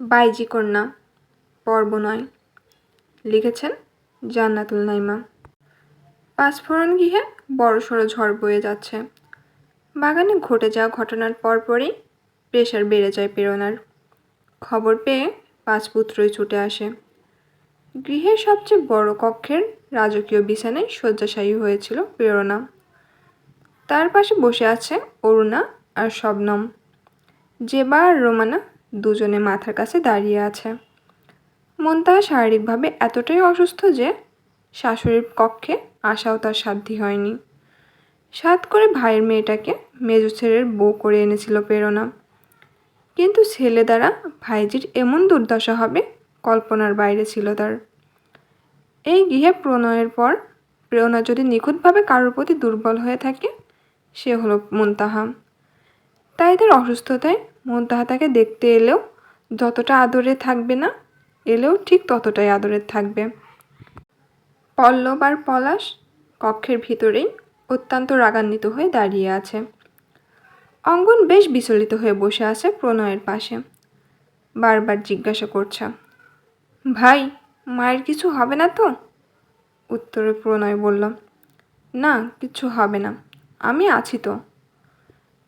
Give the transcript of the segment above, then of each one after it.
বাইজি কন্যা, পর্ব নয়। লিখেছেন জান্নাতুল নাইমা। পাঁচফোড়ন গৃহে বড়সড় ঝড় বয়ে যাচ্ছে। বাগানে ঘটে যাওয়া ঘটনার পরপরই প্রেশার বেড়ে যায় প্রেরণার। খবর পেয়ে পাঁচ পুত্রই ছুটে আসে। গৃহের সবচেয়ে বড় কক্ষের রাজকীয় বিছানায় শয্যাশায়ী হয়েছিল প্রেরণা। তার পাশে বসে আছে অরুণা আর শবনম। জেবা আর রোমানা দুজনে মাথার কাছে দাঁড়িয়ে আছে। মন্তাহা শারীরিকভাবে এতটাই অসুস্থ যে শাশুড়ির কক্ষে আসাও তার সাধ্যি হয়নি। সাত করে ভাইয়ের মেয়েটাকে মেজো ছেলের বউ করে এনেছিল প্রেরণা। কিন্তু ছেলে দ্বারা ভাইজির এমন দুর্দশা হবে কল্পনার বাইরে ছিল তার। এই গৃহে প্রণয়ের পর প্রেরণা যদি নিখুঁতভাবে কারোর প্রতি দুর্বল হয়ে থাকে, সে হলো মুনতাহা। তাই তার অসুস্থতায় মুনতাহা তাকে দেখতে এলেও যতটা আদরে থাকবে না, এলেও ঠিক ততটাই আদরের থাকবে। পল্লব আর পলাশ কক্ষের ভিতরেই অত্যন্ত রাগান্বিত হয়ে দাঁড়িয়ে আছে। অঙ্গন বেশ বিচলিত হয়ে বসে আছে প্রণয়ের পাশে। বারবার জিজ্ঞাসা করছে, ভাই, মায়ের কিছু হবে না তো? উত্তরে প্রণয় বলল, না, কিছু হবে না, আমি আছি তো।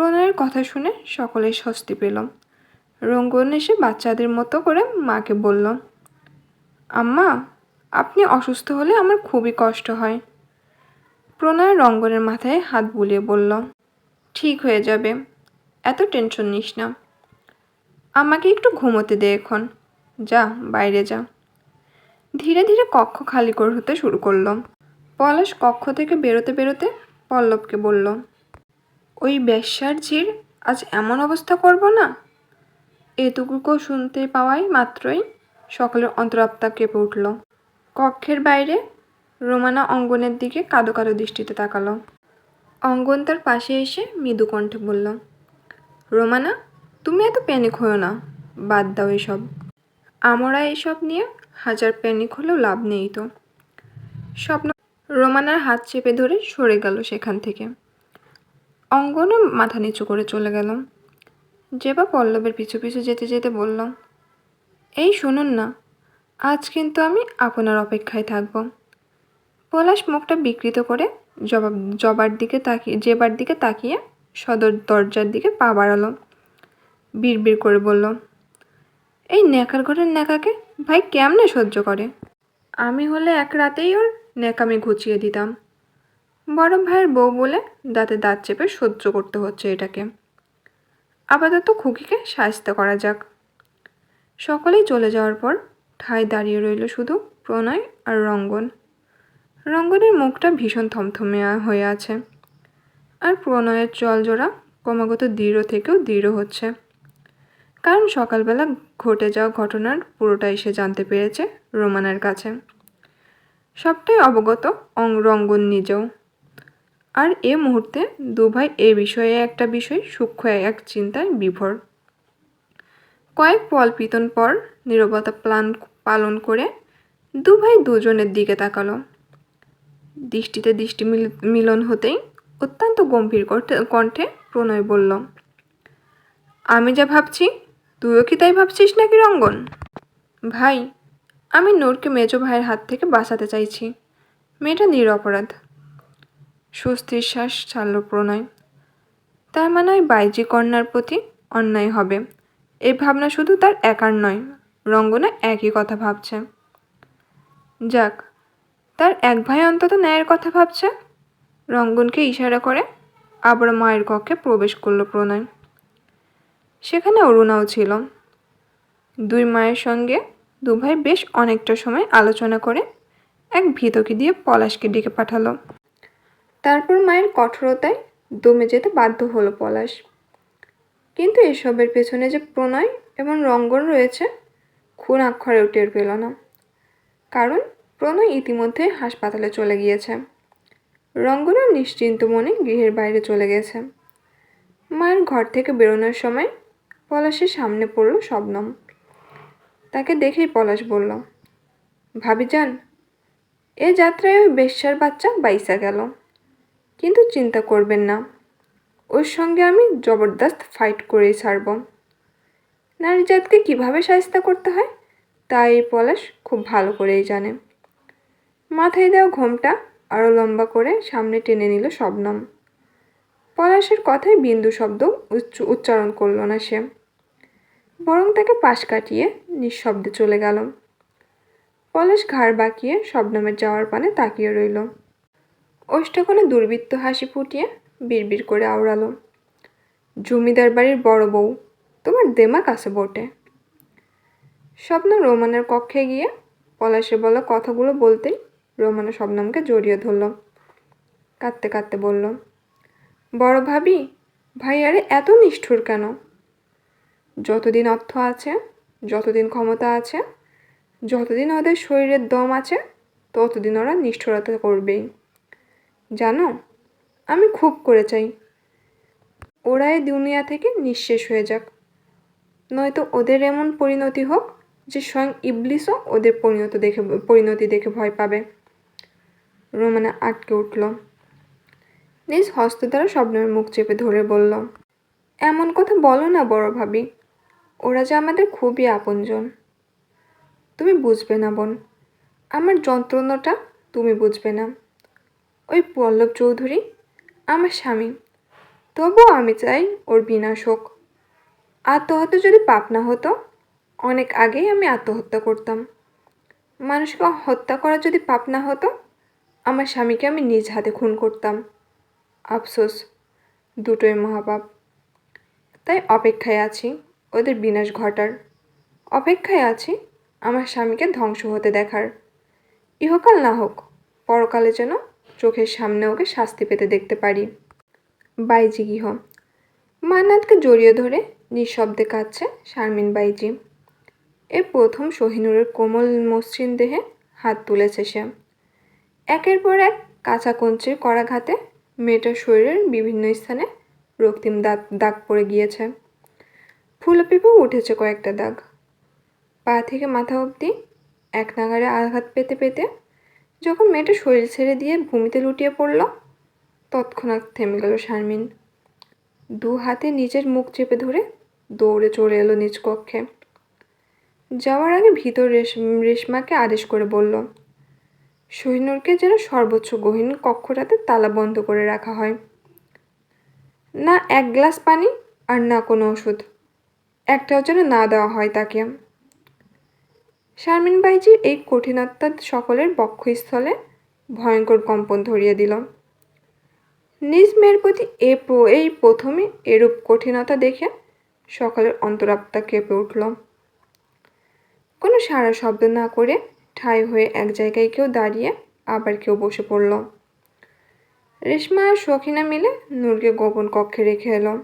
প্রণয়ের কথা শুনে সকলে স্বস্তি পেল রঙ্গন এসে বাচ্চাদের মতো করে মাকে বলল, আম্মা, আপনি অসুস্থ হলে আমার খুবই কষ্ট হয়। প্রণয় রঙ্গনের মাথায় হাত বুলিয়ে বলল, ঠিক হয়ে যাবে, এত টেনশন নিস না। আমাকে একটু ঘুমোতে দে এখন। যা, বাইরে যা। ধীরে ধীরে কক্ষ খালি করে হতে শুরু করল পলাশ কক্ষ থেকে বেরোতে বেরোতে পল্লবকে বলল ওই বেশ্যার ঝির আজ এমন অবস্থা করব না? এটুকুকো শুনতে পাওয়াই মাত্রই সকলের অন্তরাত্মা কেঁপে উঠল। কক্ষের বাইরে রোমানা অঙ্গনের দিকে কাদো কাদো দৃষ্টিতে তাকালো। অঙ্গন তার পাশে এসে মৃদু কণ্ঠে বলল, রোমানা, তুমি এত প্যানিক হও না, বাদ দাও এসব। আমরা এসব নিয়ে হাজার প্যানিক হলেও লাভ নেই তো। স্বপ্ন রোমানার হাত চেপে ধরে সরে গেল সেখান থেকে। অঙ্গনও মাথা নিচু করে চলে গেল যেবা পল্লবের পিছু পিছু যেতে যেতে বলল এই শুনুন না, আজ কিন্তু আমি আপনার অপেক্ষায় থাকব। পলাশ মুখটা বিকৃত করে জবাব, জবার দিকে তাকিয়ে, জেবার দিকে তাকিয়ে সদর দরজার দিকে পা বাড়ালো। বিড়বিড় করে বলল, এই ন্যাকার ঘরের ন্যাকাকে ভাই কেমনে সহ্য করে? আমি হলে এক রাতেই ওর ন্যাকামি ঘুচিয়ে দিতাম। বড় ভাইয়ের বউ বলে দাঁতে দাঁত চেপে সহ্য করতে হচ্ছে এটাকে। আপাতত খুকিকে সাহায্য করা যাক। সকলেই চলে যাওয়ার পর ঠায় দাঁড়িয়ে রইল শুধু প্রণয় আর রঙ্গন। রঙ্গনের মুখটা ভীষণ থমথমে হয়ে আছে। আর প্রণয়ের জলজোড়া ক্রমাগত দৃঢ় থেকেও দৃঢ় হচ্ছে। কারণ সকালবেলা ঘটে যাওয়া ঘটনার পুরোটাই সে জানতে পেরেছে রোমানের কাছে। সবটাই অবগত অং রঙ্গন নিজেও। আর এ মুহূর্তে দুভাই এ বিষয়ে একটা বিষয় সূক্ষ্ম এক চিন্তায় বিভোর। কয়েক পল পিতন পর নীরবতা প্লান পালন করে দুভাই দুজনের দিকে তাকালো। দৃষ্টিতে দৃষ্টি মিলন হতেই অত্যন্ত গম্ভীর কণ্ঠে প্রণয় বলল, আমি যা ভাবছি, তুইও কি তাই ভাবছিস নাকি রঙ্গন? ভাই, আমি নূরকে মেজো ভাইয়ের হাত থেকে বাঁচাতে চাইছি। মেয়েটা নিরপরাধ। স্বস্তির শ্বাস ছাড়ল প্রণয় তার মানে ওই বাইজি কন্যার প্রতি অন্যায় হবে। এই ভাবনা শুধু তার একার নয়, রঙ্গনা একই কথা ভাবছে। যাক, তার এক ভাই অন্তত ন্যায়ের কথা ভাবছে। রঙ্গনকে ইশারা করে আবার মায়ের কক্ষে প্রবেশ করল প্রণয়। সেখানে অরুণাও ছিল। দুই মায়ের সঙ্গে দু ভাই বেশ অনেকটা সময় আলোচনা করে এক ভীতকে দিয়ে পলাশকে ডেকে পাঠালো। তারপর মায়ের কঠোরতায় দমে যেতে বাধ্য হলো পলাশ। কিন্তু এসবের পেছনে যে প্রণয় এবং রঙ্গন রয়েছে, খুন অক্ষরেও টের পেল না। কারণ প্রণয় ইতিমধ্যে হাসপাতালে চলে গিয়েছে। রঙ্গনও নিশ্চিন্ত মনে গৃহের বাইরে চলে গেছে। মায়ের ঘর থেকে বেরোনোর সময় পলাশের সামনে পড়ল শবনম। তাকে দেখেই পলাশ বলল, ভাবি যান এ যাত্রায় ওই বেশ্যার বাচ্চা বাইসা গেল। কিন্তু চিন্তা করবেন না। ওর সঙ্গে আমি জবরদস্ত ফাইট করেই ছাড়ব। নারী জাতকে কীভাবে সাহিস্তা করতে হয়, তা এই পলাশ খুব ভালো করেই জানে। মাথায় দেওয়া ঘোমটা আরও লম্বা করে সামনে টেনে নিল শবনম। পলাশের কথায় বিন্দু শব্দ উচ্চ- উচ্চারণ করল না সে। বরং তাকে পাশ কাটিয়ে নিঃশব্দে চলে গেল। পলাশ ঘাড় বাঁকিয়ে শবনমের যাওয়ার পানে তাকিয়ে রইল। ওষ্ঠকোণে দুর্বৃত্ত হাসি ফুটিয়ে বিড়বিড় করে আওড়ালো। জমিদার বাড়ির বড় বউ, তোমার দেমাক আছে বটে। স্বপ্ন রোমানের কক্ষে গিয়ে পলাশে বলা কথাগুলো বলতেই রোমানা শবনমকে জড়িয়ে ধরল। কাঁদতে কাঁদতে বলল, বড় ভাবি, ভাই আরে এত নিষ্ঠুর কেন? যতদিন অর্থ আছে, যতদিন ক্ষমতা আছে, যতদিন ওদের শরীরের দম আছে, ততদিন ওরা নিষ্ঠুরতা করবেই। জানো? আমি খুব করে চাই। ওরা এই দুনিয়া থেকে নিঃশেষ হয়ে যাক। নয়তো ওদের এমন পরিণতি হোক যে স্বয়ং ইবলিসও ওদের পরিণত দেখে, পরিণতি দেখে ভয় পাবে। রোমানা আটকে উঠল। নিজ হস্ত দ্বারা স্বপ্নের মুখ চেপে ধরে বলল, এমন কথা বলো না বড় ভাবি। ওরা যে আমাদের খুবই আপনজন। তুমি বুঝবে না বোন। আমার যন্ত্রণাটা তুমি বুঝবে না। ওই পল্লব চৌধুরী, আমার স্বামী। তবুও আমি চাই ওর বিনাশ হোক। আত্মহত্যা যদি পাপ না হতো, অনেক আগেই আমি আত্মহত্যা করতাম। মানুষকে হত্যা করা যদি পাপ না হতো, আমার স্বামীকে আমি নিজ হাতে খুন করতাম। আফসোস, দুটোই মহাপাপ। তাই অপেক্ষায় আছি ওদের বিনাশ ঘটার। অপেক্ষায় আছি আমার স্বামীকে ধ্বংস হতে দেখার। ইহকাল না হোক, পরকালে যেন চোখের সামনে ওকে শাস্তি পেতে দেখতে পারি। বাইজি গৃহ মান্নাতকে জড়িয়ে ধরে নিঃশব্দে কাঁদছে শারমিন বাইজি। এ প্রথম শহিনুরের কোমল মসৃণ দেহে হাত তুলেছে সে। একের পর এক কাঁচা কঞ্চির করাঘাতে মেয়েটার শরীরের বিভিন্ন স্থানে রক্তিম দাগ দাগ পড়ে গিয়েছে। ফুলে পিপে উঠেছে কয়েকটা দাগ। পা থেকে মাথা অবধি এক নাগারে আঘাত পেতে পেতে যখন মেয়েটা শরীর ছেড়ে দিয়ে ভূমিতে লুটিয়ে পড়ল, তৎক্ষণাৎ থেমে গেল শারমিন। দু হাতে নিজের মুখ চেপে ধরে দৌড়ে চলে এলো নিজ কক্ষে। যাওয়ার আগে ভিতর রেশ রেশমাকে আদেশ করে বলল, শহীনুরকে যেন সর্বোচ্চ গহীন কক্ষটাতে তালা বন্ধ করে রাখা হয়। না এক গ্লাস পানি আর না কোনো ওষুধ। একটাও যেন না দেওয়া হয় তাকে। শারমিন বাইজির এই কঠিনতা সকলের বক্ষস্থলে ভয়ঙ্কর কম্পন ধরিয়ে দিল। নিজ মেয়ের প্রতি এ এই প্রথমে এরূপ কঠিনতা দেখে সকলের অন্তরাত্মা কেঁপে উঠল। কোনো সারা শব্দ না করে ঠাই হয়ে এক জায়গায় কেউ দাঁড়িয়ে আবার কেউ বসে পড়ল। রেশমা আর সখিনা মিলে নূরকে গোপন কক্ষে রেখে এলো।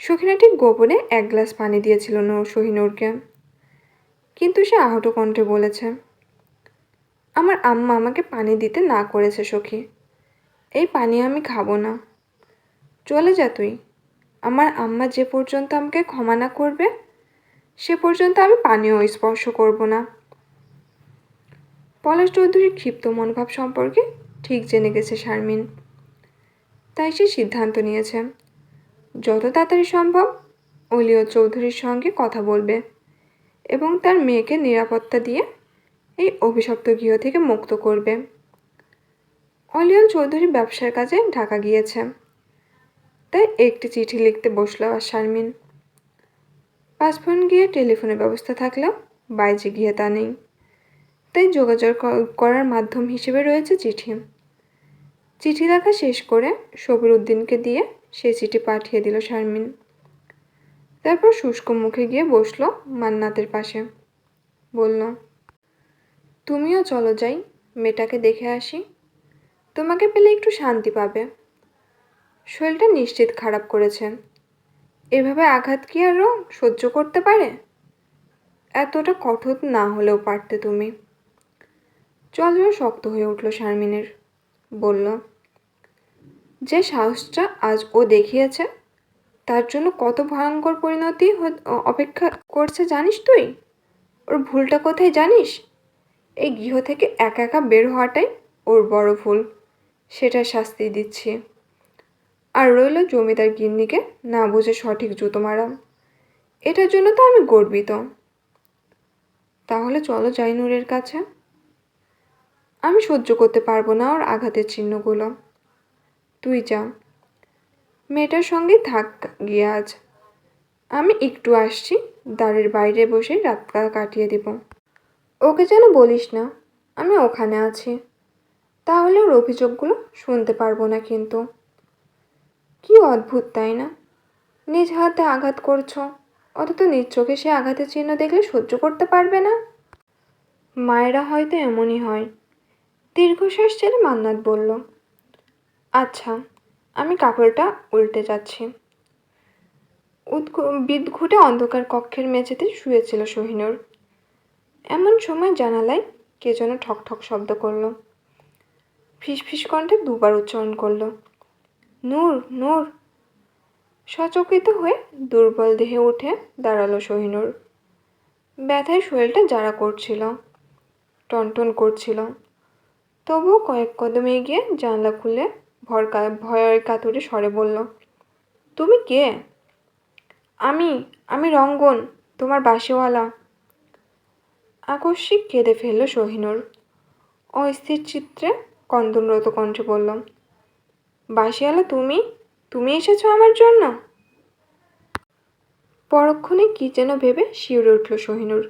সখিনা ঠিক গোপনে এক গ্লাস পানি দিয়েছিল নূর সহিনুরকে কিন্তু সে আহত কণ্ঠে বলেছে, আমার আম্মা আমাকে পানি দিতে না করেছে, সখী। এই পানি আমি খাব না। চলে যা তুই। আমার আম্মা যে পর্যন্ত আমাকে ক্ষমা না করবে, সে পর্যন্ত আমি পানিও স্পর্শ করব না। পলাশ চৌধুরীর ক্ষিপ্ত মনোভাব সম্পর্কে ঠিক জেনে গেছে শারমিন। তাই সে সিদ্ধান্ত নিয়েছে, যত তাড়াতাড়ি সম্ভব অলিও চৌধুরীর সঙ্গে কথা বলবে। এবং তার মেয়েকে নিরাপত্তা দিয়ে এই অভিশপ্ত গৃহ থেকে মুক্ত করবে। অলিয়ল চৌধুরী ব্যবসার কাজে ঢাকা গিয়েছে। তাই একটি চিঠি লিখতে বসল আর শারমিন। পাসফোন গিয়ে টেলিফোনের ব্যবস্থা থাকলেও বাইরে গিয়ে তা নেই। তাই যোগাযোগ করার মাধ্যম হিসেবে রয়েছে চিঠি। চিঠি লেখা শেষ করে সবির উদ্দিনকে দিয়ে সে চিঠি পাঠিয়ে দিল শারমিন। তারপর শুষ্ক মুখে গিয়ে বসল মান্নাতের পাশে। বলল, তুমিও চলো যাই, মেয়েটাকে দেখে আসি। তোমাকে পেলে একটু শান্তি পাবে। শরীরটা নিশ্চিত খারাপ করেছে। এভাবে আঘাত কি আরও সহ্য করতে পারে? এতটা কঠোর না হলেও পারতে তুমি জল শক্ত হয়ে উঠল শারমিনের। বলল, যে সাহসটা আজ ও দেখিয়েছে তার জন্য কত ভয়ঙ্কর পরিণতি অপেক্ষা করছে জানিস তুই? ওর ভুলটা কোথায় জানিস? এই গৃহ থেকে একা একা বের হওয়াটাই ওর বড় ভুল। সেটা শাস্তি দিচ্ছি। আর রইল জমিদার গিন্নিকে না বুঝে সঠিক জুতো মারা। এটার জন্য তো আমি গর্বিত। তাহলে চলো যাই নূরের কাছে। আমি সহ্য করতে পারব না ওর আঘাতের চিহ্নগুলো। তুই যা। মেয়েটার সঙ্গে থাক গিয়ে আজ। আমি একটু আসছি, দ্বারের বাইরে বসে রাত কা- কাটিয়ে দিব। ওকে যেন বলিস না, আমি ওখানে আছি। তাহলে ওর অভিযোগগুলো শুনতে পারব না কিন্তু। কি অদ্ভুত, তাই না? নিজ হাতে আঘাত করছ, অথচ নিজ চোখে সে আঘাতের চিহ্ন দেখলে সহ্য করতে পারবে না। মায়েরা হয়তো এমনই হয়, দীর্ঘশ্বাস ছেড়ে মান্নাত বলল আচ্ছা আমি কাপড়টা উল্টে যাচ্ছি। বিদঘুটে অন্ধকার কক্ষের মেঝেতে শুয়েছিল সহিনুর এমন সময় জানালায় কে যেন ঠক ঠক শব্দ করল। ফিসফিস কণ্ঠে দুবার উচ্চারণ করল, নূর নূর। সচকিত হয়ে দুর্বল দেহে উঠে দাঁড়াল সোহিনুর ব্যথায় শরীরটা জারা করছিল, টনটন করছিল। তবুও কয়েক কদম এগিয়ে জানলা খুলে ভর ভয়ের কাতুরে স্বরে বলল, তুমি কে? আমি আমি রঙ্গন, তোমার বাসিওয়ালা আকস্মিক কেঁদে ফেলল সোহিনুর। অস্থির চিত্রে কন্দনরত কণ্ঠে বলল বাসিওয়ালা তুমি? তুমি এসেছ আমার জন্য? পরক্ষণে কী যেন ভেবে শিউরে উঠল সোহিনুর।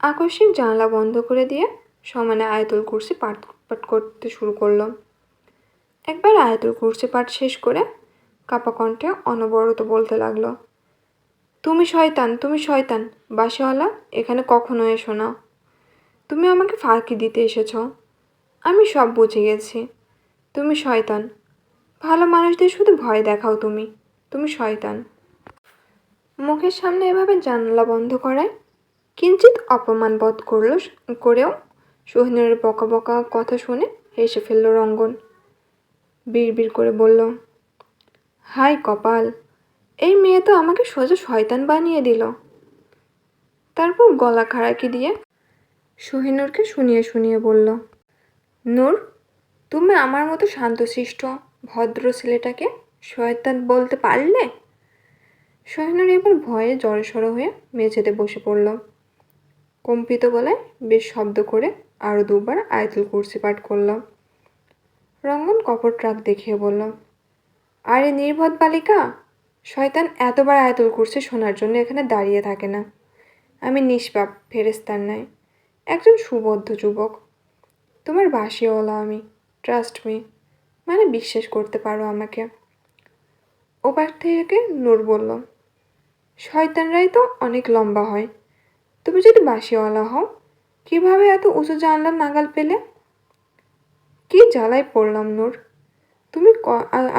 আকস্মিক জানলা বন্ধ করে দিয়ে সমানে আয়তুল কুর্সি পাঠ পাঠ করতে শুরু করল। একবার আয়াতুল কুরসি পাঠ শেষ করে কাপা কণ্ঠে অনবরত বলতে লাগল, তুমি শয়তান তুমি শয়তান, বাসিওয়ালা, এখানে কখনো এসো না। তুমি আমাকে ফাঁকি দিতে এসেছ। আমি সব বুঝে গেছি। তুমি শয়তান। ভালো মানুষদের শুধু ভয় দেখাও তুমি। তুমি শয়তান। মুখের সামনে এভাবে জানালা বন্ধ করায় কিঞ্চিত অপমান বোধ করল করেও সোহিনুরের বকা বকা কথা শুনে হেসে ফেলল রঙ্গন। বিড়বিড় করে বলল, হাই কপাল, এই মেয়ে তো আমাকে সোজা শয়তান বানিয়ে দিল। তারপর গলা খাড়াকি দিয়ে সোহিনুরকে শুনিয়ে শুনিয়ে বলল, নূর, তুমি আমার মতো শান্তশিষ্ট, ভদ্র ছেলেটাকে শয়তান বলতে পারলে? সোহিনুর এবার ভয়ে জড়সড় হয়ে মেঝেতে বসে পড়ল। কম্পিত গলায় বেশ শব্দ করে আরও দুবার আয়তুল কুর্সি পাঠ করলাম রঙ্গন কপট রাগ দেখিয়ে বলল, আরে নির্বোধ বালিকা, শয়তান এতবার আয়াতুল করছে শোনার জন্য এখানে দাঁড়িয়ে থাকে না। আমি নিষ্পাপ ফেরেস্তার নাই একজন সুবদ্ধ যুবক। তোমার বাসিওয়ালা আমি ট্রাস্ট মি মানে বিশ্বাস করতে পারো আমাকে। ওপার থেকে নূর বলল, শয়তানরাই তো অনেক লম্বা হয়। তুমি যদি বাসিওয়ালা হও, কীভাবে এত উঁচু জানলার নাগাল পেলে? কি জ্বালায় পড়লাম নূর? তুমি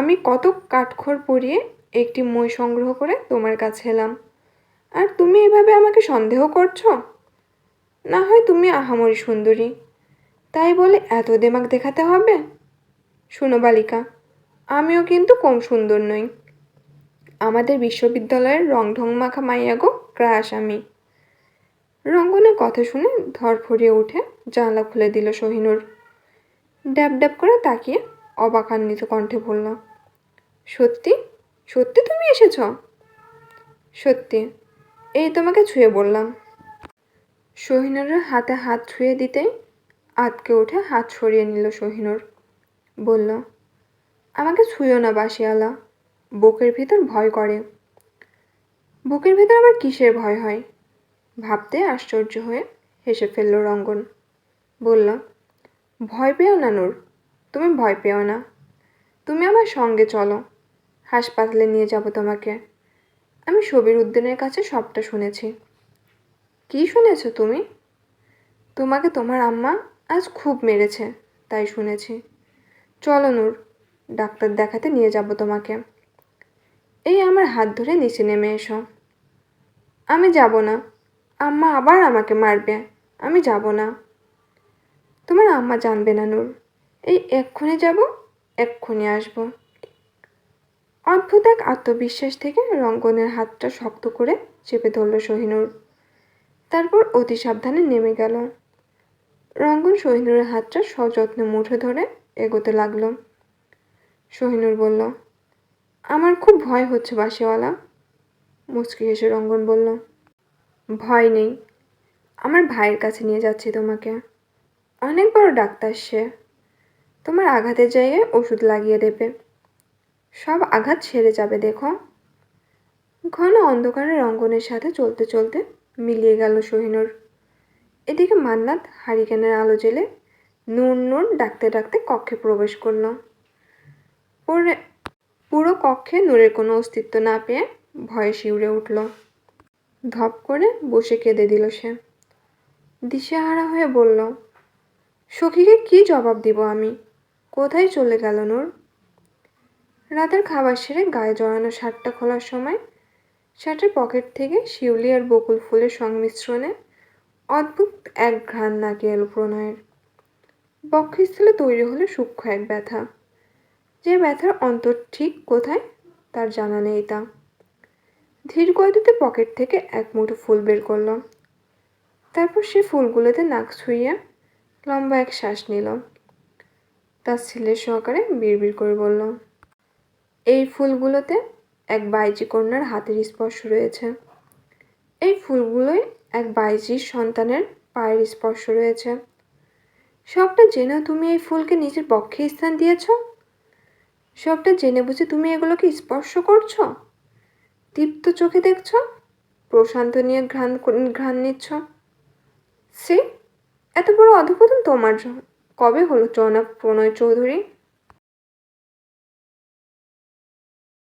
আমি কত কাঠখড় পরিয়ে একটি মই সংগ্রহ করে তোমার কাছে এলাম। আর তুমি এভাবে আমাকে সন্দেহ করছ? না হয় তুমি আহামরি সুন্দরী। তাই বলে এত দেমাক দেখাতে হবে? শোনো বালিকা, আমিও কিন্তু কম সুন্দর নই। আমাদের বিশ্ববিদ্যালয়ের রং ঢং মাখা মাইয়া গো, ক্রাশ আমি। রঙ্গনের কথা শুনে ধরফরিয়ে উঠে জানলা খুলে দিল সোহিনুর। ড্যাব ড্যাব করে তাকিয়ে অবাকান্বিত কণ্ঠে বলল, সত্যি? সত্যি তুমি এসেছ? সত্যি, এই তোমাকে ছুঁয়ে বললাম। সোহিনুরের হাতে হাত ছুঁয়ে দিতেই আতকে উঠে হাত সরিয়ে নিল সোহিনুর। বলল, আমাকে ছুঁয়ো না বাসিয়ালা বুকের ভিতর ভয় করে। বুকের ভিতর আবার কিসের ভয় হয়? ভাবতে আশ্চর্য হয়ে হেসে ফেলল রঙ্গন। বলল ভয় পেও না, নূর। তুমি ভয় পেও না। তুমি আমার সঙ্গে চলো। হাসপাতালে নিয়ে যাব তোমাকে। আমি সবির উদ্দিনের কাছে সবটা শুনেছি। কি শুনেছো তুমি? তোমাকে তোমার আম্মা আজ খুব মেরেছে, তাই শুনেছি। চলো, নূর, ডাক্তার দেখাতে নিয়ে যাব তোমাকে। এই আমার হাত ধরে নিচে নেমে এসো। আমি যাব না। আম্মা আবার আমাকে মারবে। আমি যাব না। তোমার আম্মা জানবে না, নূর। এই এক্ষুনি যাব, এক্ষুনি আসব। অদ্ভুত এক আত্মবিশ্বাস থেকে রঙ্গনের হাতটা শক্ত করে চেপে ধরল সোহিনুর তারপর অতি সাবধানে নেমে গেল। রঙ্গন সোহিনুরের হাতটা সযত্নে মুঠে ধরে এগোতে লাগল। সোহিনুর বলল, আমার খুব ভয় হচ্ছে বাসিওয়ালা মুচকি হেসে রঙ্গন বলল, ভয় নেই। আমার ভাইয়ের কাছে নিয়ে যাচ্ছি তোমাকে। অনেক বড় ডাক্তার সে। তোমার আঘাতের জায়গায় ওষুধ লাগিয়ে দেবে। সব আঘাত সেরে যাবে, দেখো। ঘন অন্ধকারে রঙ্গনের সাথে চলতে চলতে মিলিয়ে গেল সোহিনুর এদিকে মান্নাত হারিকেনের আলো জেলে নুন নুন ডাকতে ডাকতে কক্ষে প্রবেশ করল। পরে, পুরো কক্ষে নূরের কোনো অস্তিত্ব না পেয়ে ভয়ে শিউরে উঠল। ধপ করে বসে কেঁদে দিল সে। দিশেহারা হয়ে বলল সখীকে কি জবাব দিব আমি? কোথায় চলে গেল নূর? রাতের খাবার সেরে গায়ে জড়ানো শার্টটা খোলার সময় শার্টের পকেট থেকে শিউলি আর বকুল ফুলের সংমিশ্রণে অদ্ভুত এক ঘ্রাণ নাকি এলো প্রণয়ের। বক্ষস্থলে তৈরি হলো সূক্ষ্ম এক ব্যথা। যে ব্যথার অন্তর ঠিক কোথায় তার জানা নেই তা। ধীর গতিতে পকেট থেকে এক মুঠো ফুল বের করল। তারপর সে ফুলগুলোতে নাক ছুঁয়ে লম্বা এক শ্বাস নিল তার ছেলের সহকারে বিড়বিড় করে বলল এই ফুলগুলোতে এক বাইজি কন্যার হাতের স্পর্শ রয়েছে। এই ফুলগুলোয় এক বাইজির সন্তানের পায়ের স্পর্শ রয়েছে। সবটা জেনেও তুমি এই ফুলকে নিজের পক্ষে স্থান দিয়েছ? সবটা জেনে বুঝে তুমি এগুলোকে স্পর্শ করছ? দীপ্ত চোখে দেখছ? প্রশান্ত নিয়ে ঘ্রাণ ঘ্রাণ নিচ্ছ? সে এত বড় অধপতন তোমার কবে হলো প্রণয় চৌধুরী?